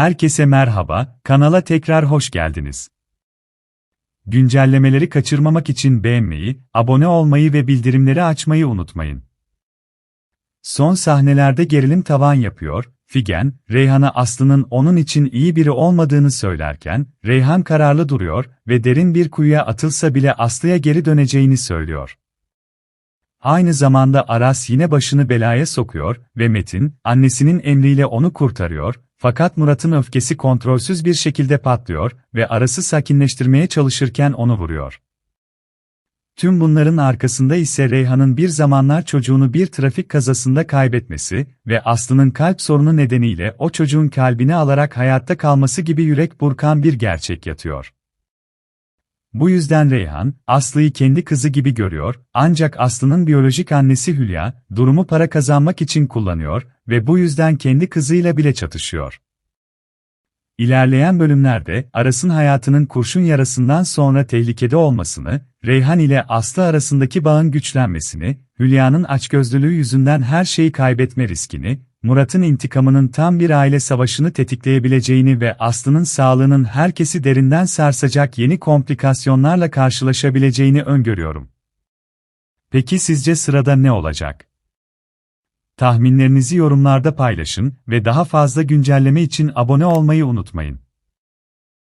Herkese merhaba, kanala tekrar hoş geldiniz. Güncellemeleri kaçırmamak için beğenmeyi, abone olmayı ve bildirimleri açmayı unutmayın. Son sahnelerde gerilim tavan yapıyor, Figen, Reyhan'a Aslı'nın onun için iyi biri olmadığını söylerken, Reyhan kararlı duruyor ve derin bir kuyuya atılsa bile Aslı'ya geri döneceğini söylüyor. Aynı zamanda Aras yine başını belaya sokuyor ve Metin, annesinin emriyle onu kurtarıyor, fakat Murat'ın öfkesi kontrolsüz bir şekilde patlıyor ve Aras'ı sakinleştirmeye çalışırken onu vuruyor. Tüm bunların arkasında ise Reyhan'ın bir zamanlar çocuğunu bir trafik kazasında kaybetmesi ve Aslı'nın kalp sorunu nedeniyle o çocuğun kalbini alarak hayatta kalması gibi yürek burkan bir gerçek yatıyor. Bu yüzden Reyhan, Aslı'yı kendi kızı gibi görüyor, ancak Aslı'nın biyolojik annesi Hülya, durumu para kazanmak için kullanıyor ve bu yüzden kendi kızıyla bile çatışıyor. İlerleyen bölümlerde, Aras'ın hayatının kurşun yarasından sonra tehlikede olmasını, Reyhan ile Aslı arasındaki bağın güçlenmesini, Hülya'nın açgözlülüğü yüzünden her şeyi kaybetme riskini, Murat'ın intikamının tam bir aile savaşını tetikleyebileceğini ve Aslı'nın sağlığının herkesi derinden sarsacak yeni komplikasyonlarla karşılaşabileceğini öngörüyorum. Peki sizce sırada ne olacak? Tahminlerinizi yorumlarda paylaşın ve daha fazla güncelleme için abone olmayı unutmayın.